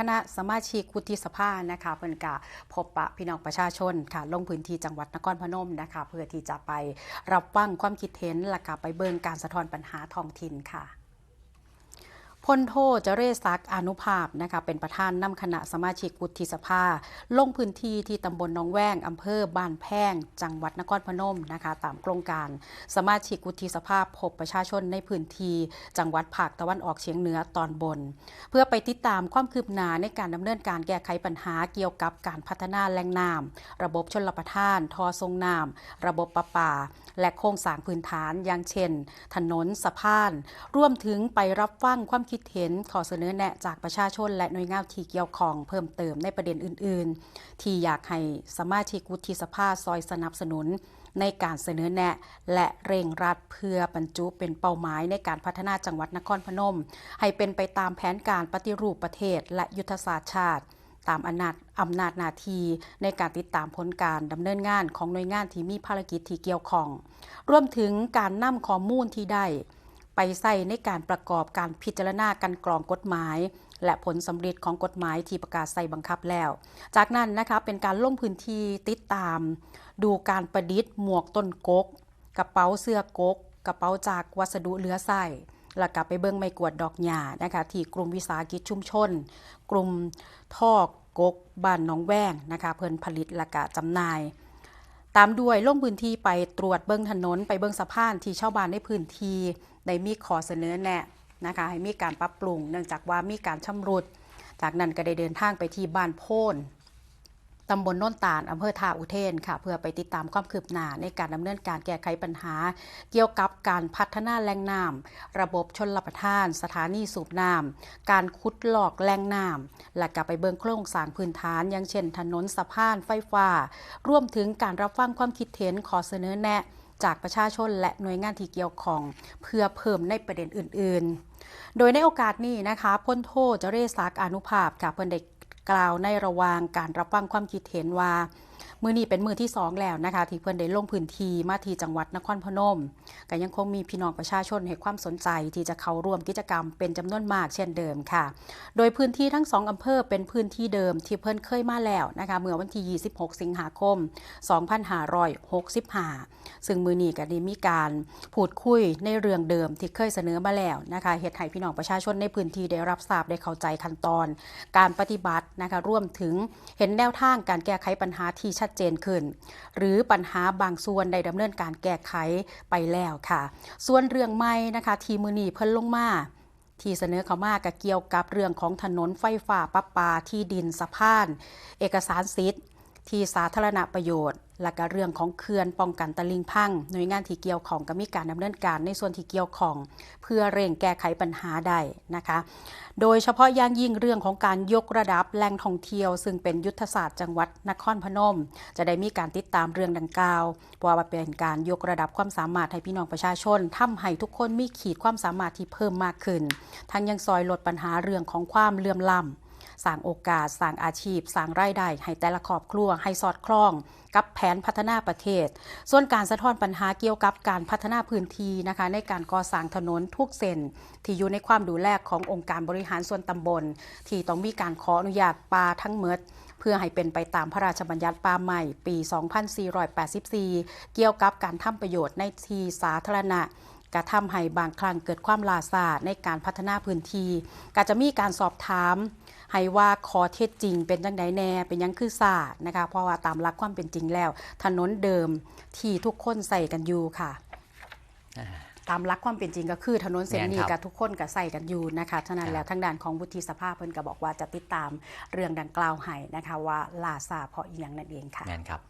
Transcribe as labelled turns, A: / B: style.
A: คณะสมาชิกวุฒิสภานะคะเพื่อนกะพบปะพี่น้องประชาชนค่ะลงพื้นที่จังหวัดนครพนมนะคะเพื่อที่จะไปรับฟังความคิดเห็นและก็ไปเบิ่งการสะท้อนปัญหาท้องถิ่นค่ะ พลโทเจเรศักอนุภาพนะคะเป็นประธานนำคณะสมาชิกวุฒิสภา ลงพื้นที่ที่ตำบลหนองแวงอำเภอบ้านแพง จังหวัดนครพนมนะคะตามโครงการสมาชิกวุฒิสภาพบประชาชนในพื้นที่จังหวัดภาคตะวันออกเฉียงเหนือตอนบน เพื่อไปติดตามความคืบหน้าในการดำเนินการแก้ไขปัญหาเกี่ยวกับการพัฒนาแหล่งน้ำระบบชลประทานทอทรงน้ำระบบประปา และโครงสร้างพื้นฐานอย่างเช่น ถนนสะพานรวมถึงไปรับฟังความคิดเห็นขอเสนอแนะจากประชาชน และหน่วยงานที่เกี่ยวข้องเพิ่มเติมในประเด็นอื่น ๆ ที่อยากให้สมาชิกวุฒิสภาซอยสนับสนุน ในการเสนอแนะ และเร่งรัดเพื่อบรรจุเป็นเป้าหมายในการพัฒนาจังหวัดนครพนม ให้เป็นไปตามแผนการปฏิรูปประเทศ และยุทธศาสตร์ชาติตามอำนาจอำนาจนาทีในการติดตามผลการดำเนินงานของหน่วยงานที่มีภารกิจที่เกี่ยวข้อง รวมถึงการนำข้อมูลที่ได้ ไปใส่ในการประกอบการพิจารณาการกรองกฎหมาย และผลสำเร็จของกฎหมายที่ประกาศใส่บังคับแล้ว จากนั้นนะคะเป็นการลงพื้นที่ติดตาม ดูการประดิษฐ์หมวกต้นกก กระเป๋าเสื้อกก กระเป๋าจากวัสดุเหลือใส่แล้วก็ไปเบิ้งไม้กวดดอกหญ้านะคะที่กลุ่มวิสาหกิจชุมชน กลุ่มท่อกกบ้านหนองแว้งนะคะเพิ่นผลิตและก็จำหน่าย ตามด้วยลงพื้นที่ไปตรวจเบิ้งถนน ไปเบิ้งสะพานที่ชาวบ้านในพื้นที่ได้มีขอเสนอแนะนะคะให้มีการปรับปรุง เนื่องจากว่ามีการชำรุด จากนั้นก็ได้เดินทางไปที่บ้านโพน ตำบลโน่นตาลอำเภอท่าอุเทนค่ะ เพื่อไปติดตามความคืบหน้าในการดำเนินการแก้ไขปัญหา เกี่ยวกับการพัฒนาแหล่งน้ำระบบชนรับประทาน สถานีสูบน้ำการขุดลอกแหล่งน้ำและก็ไปเบิ่งโครงสร้างพื้นฐาน อย่างเช่น ถนนสะพานไฟฟ้ารวมถึงการรับฟังความคิดเห็นขอเสนอแนะจากประชาชนและหน่วยงานที่เกี่ยวข้องเพื่อเพิ่มในประเด็นอื่น ๆ โดยในโอกาสนี้นะคะพ้นโทษเจเรศักอนุภาพค่ะเพิ่อนได้ก กล่าวในระหว่างการรับฟังความคิดเห็นว่า มือนี้เป็นมือที่สองแล้วนะคะ ที่เพิ่อนได้ลงพื้นที่มาที่จังหวัดนครพนมก็ยังคงมีพี่น้องประชาชนให้ความสนใจที่จะเข้าร่วมกิจกรรมเป็นจำนวนมากเช่นเดิมค่ะ โดยพื้นที่ทั้งสองอำเภอเป็นพื้นที่เดิมที่เพิ่อนเคยมาแล้วนะคะเมื่อวันที่ 26 สิงหาคม 2565 ซึ่งมือนี้ก็ได้มีการพูดคุยในเรื่องเดิมที่เคยเสนอมาแล้วนะคะเฮ็ดให้พี่น้องประชาชนในพื้นที่ได้รับทราบได้เข้าใจขั้นตอน การปฏิบัตินะคะรวมถึงเห็นแนวทางการแก้ไขปัญหาที่ชัดเจนขึ้น หรือปัญหาบางส่วนได้ดำเนินการแก้ไขไปแล้วค่ะ ส่วนเรื่องใหม่นะคะทีมือนีเพิ่นลงมาที่เสนอเข้ามาก็เกี่ยวกับเรื่องของถนนไฟฟ้าประปาที่ดินสะพาน เอกสารสิทธิ์ ที่สาธารณประโยชน์ และก็เรื่องของเขื่อนป้องกันตะลิงพัง หน่วยงานที่เกี่ยวของก็มีการดำเนินการในส่วนที่เกี่ยวของ เพื่อเร่งแก้ไขปัญหาได้นะคะ โดยเฉพาะอย่างยิ่งเรื่องของการยกระดับแหล่งท่องเที่ยว ซึ่งเป็นยุทธศาสตร์จังหวัดนครพนม จะได้มีการติดตามเรื่องดังกล่าวเพราะว่าเป็นการยกระดับความสามารถให้พี่น้องประชาชนทำให้ทุกคนมีขีดความสามารถที่เพิ่มมากขึ้น ทั้งยังซอยลดปัญหาเรื่องของความเลื่อมล้ำ สร้างโอกาสสร้างอาชีพสร้างรายได้ให้แต่ละครอบครัวให้สอดคล้อง กับแผนพัฒนาประเทศ ส่วนการสะท้อนปัญหาเกี่ยวกับการพัฒนาพื้นที่นะคะในการก่อสร้างถนนทุกเส้นที่อยู่ในความดูแลขององค์การบริหารส่วนตำบล ที่ต้องมีการขออนุญาตป่าทั้งหมดเพื่อให้เป็นไปตามพระราชบัญญัติป่าใหม่ ปี 2484 เกี่ยวกับการทำประโยชน์ในที่สาธารณะ กระทำให้บางครั้งเกิดความลาซาในการพัฒนาพื้นที่ก็จะมีการสอบถามให้ว่าคอเท็จจริงเป็นจังไดแน่เป็นหยังคือซานะคะเพราะว่าตามหลักความเป็นจริงแล้ว ถนนเดิมที่ทุกคนใส่กันอยู่ค่ะตามหลักความเป็นจริงก็คือถนนเส้นนี้
B: แม่นครั
A: กับบทุกคนก็ใส่กันอยู่นะคะฉะนั้นแล้วทางด้านของวุฒิสภาเพิ่นก็บอกว่าจะติดตามเรื่องดังกล่าวให้นะคะว่าลาซาเพราะอีหยังนั่นเองค่ะ
B: แมนครับ